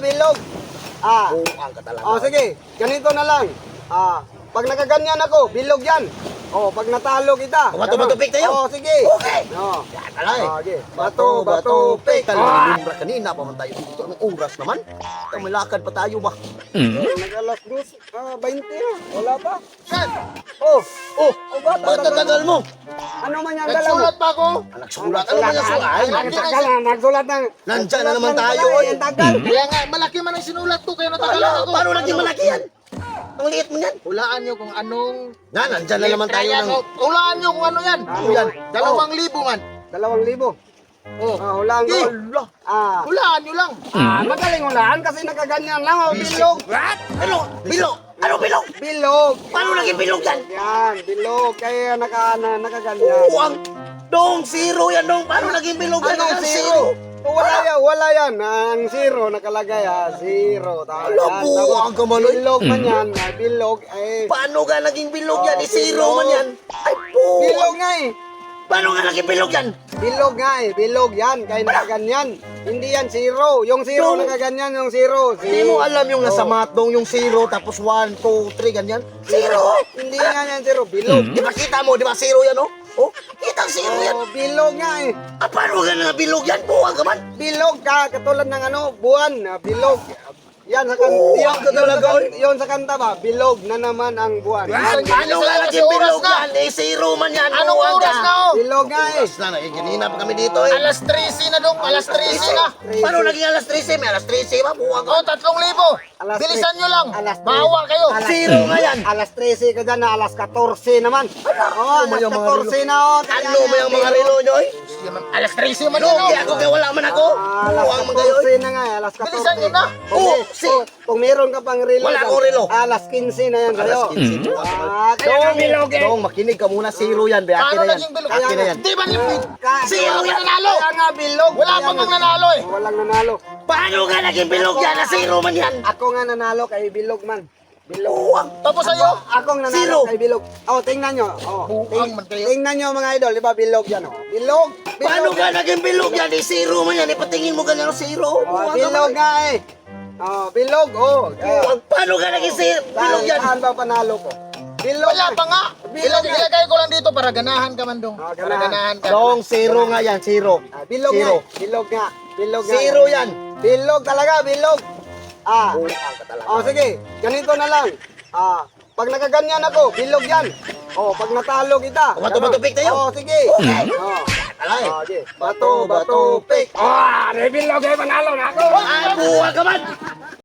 bilog. Ah. Buang ka talaga. Oh, sige. Ganito na lang. Ah, pag nakaganyan ako, bilog yan. Oh, pag natalo kita. Bato-bato ganun. pick tayo? Oh, sige. Okay. Oh. Yan talay. Ah, sige. Bato, bato, pick. Talagang lumbra kanina pa man tayo dito. Anong oras naman? Ito, malakad pa tayo ba? Eh, Nag-alas dos, ah, 20 na. Wala pa. Oh, Oh, oh, ba? ba't natagal mo? Ano man yan dala mo? Nagsulat pa ako. Ah, Nagsulat. Ano man yung sulat? Nagsulat na, nagsulat na. Nandyan na naman tayo, eh. Kaya nga, malaki man ang sinulat ko, kaya natagalan ako. paano naging malaki yan? Ang liit mo yan. Hulaan nyo kung anong... Nga, nandyan na naman tayo ng... Hulaan nyo kung ano yan. Ano yan? Dalawang libo man. Dalawang libo. Oh. Ah, hulaan. Eh, Ah, Hulaan nyo lang. ah, magaling hulaan kasi nakaganyan lang. Oh, bilog. What? Ano? Bilog? Ano bilog? Bilog. Paano naging bilog yan? Yan, bilog. Kaya naka, na, nakaganyan. Buwang. Dong, zero yan dong. Paano naging bilog yan? Ano, Ang zero? Oh, wala yan, wala yan. Ang zero nakalagay ha, zero. Tama Ala, yan. buwang ka maloy. Bilog man yan, ah, bilog. Eh, Paano ka naging bilog yan? Eh, zero bilog. man yan. Ay, po. bilog nga eh. Paano ka naging bilog yan? Bilog nga eh, bilog yan. Kaya nakaganyan. Hindi yan zero. Yung zero Dong. nakaganyan, yung zero. Hindi mo alam yung nasa mat dong, yung zero, tapos one, two, three, ganyan. Zero. Hindi nga yan zero, bilog. Di ba kita mo? Di ba zero yan, oh? Oh, kitang zero yan. Oh, bilog nga eh. Ah, paano ka na bilog yan? Buwang ka man. Bilog ka, katulad ng ano, buwan, ah, bilog. Yan sa kanta, Oo, yan, ang yun, sa talaga, kan- yun sa kanta ba, bilog na naman ang buwan. Paano naging oras bilog Eh, zero man yan. Anong buwang oras ka. na oh? Bilog nga eh. Oras na, nakikinina pa kami dito eh. Alas 13 na dong, alas 13 na. Paano naging alas 13? May alas 13 ba? Buwang ka. Oh, tatlong libo. Alas Bilisan nyo lang. Alas tres. Bawa kayo. Alas Zero nga yan. Alas 13 ka dyan na, alas 14 naman. Oh, ano alas yung mga 14 na oh. Ano mo yung mga relo nyo eh? Alas 13 man yun. Lugi oh. ako kaya wala man ako. Man kayo eh. 14 na nga, eh, alas 14. Bilisan nyo na. Oh, may- si- kung, meron ka pang relo. Wala akong relo. Alas 15 na yan sa'yo. Alas 15. Ah, Dong, dong, bilog eh. Dong, makinig ka muna. Zero yan. Be, akin na yan. naging bilog? Akin na yan. Di ba Zero yan. nanalo. Kaya nga bilog. Wala Kaya pa nga- mang nanalo eh. Walang nanalo. Paano ka naging bilog yan? Na zero man yan. Ako nga nanalo kay bilog man. Bilog. Tapos sa'yo. Akong nanalo Zero. kay bilog. Oh, tingnan nyo. Oh, Buang man kayo. tingnan nyo mga idol, di ba bilog yan oh. Bilog. Bilog. Paano ka naging bilog yan? Eh, zero man yan. Ipatingin mo ganyan zero. Oh, bilog nga eh. Oh, bilog oh. Kaya, Buwang. Paano ka naging zero? Bilog yan. saan ba panalo ko? Bilog. Wala pa nga. Bilog nga. ilagay ko lang dito para ganahan ka man dong. Ah, Para ganahan. ganahan ka. Dong, zero nga yan. Zero. Ah, bilog Zero. nga. Bilog nga. Bilog nga. Zero yan. Bilog talaga, bilog. Ah. Buwang ka talaga. Oh, sige. Ganito na lang. Ah, pag nakaganyan ako, bilog yan. Oh, pag natalo kita. Bato-bato pick tayo? Oh, sige. Okay. Oh. Alay. Oh, sige. Bato, bato, pick. Ah, oh, bilog eh, panalo na ako. Ay, buwang ka man.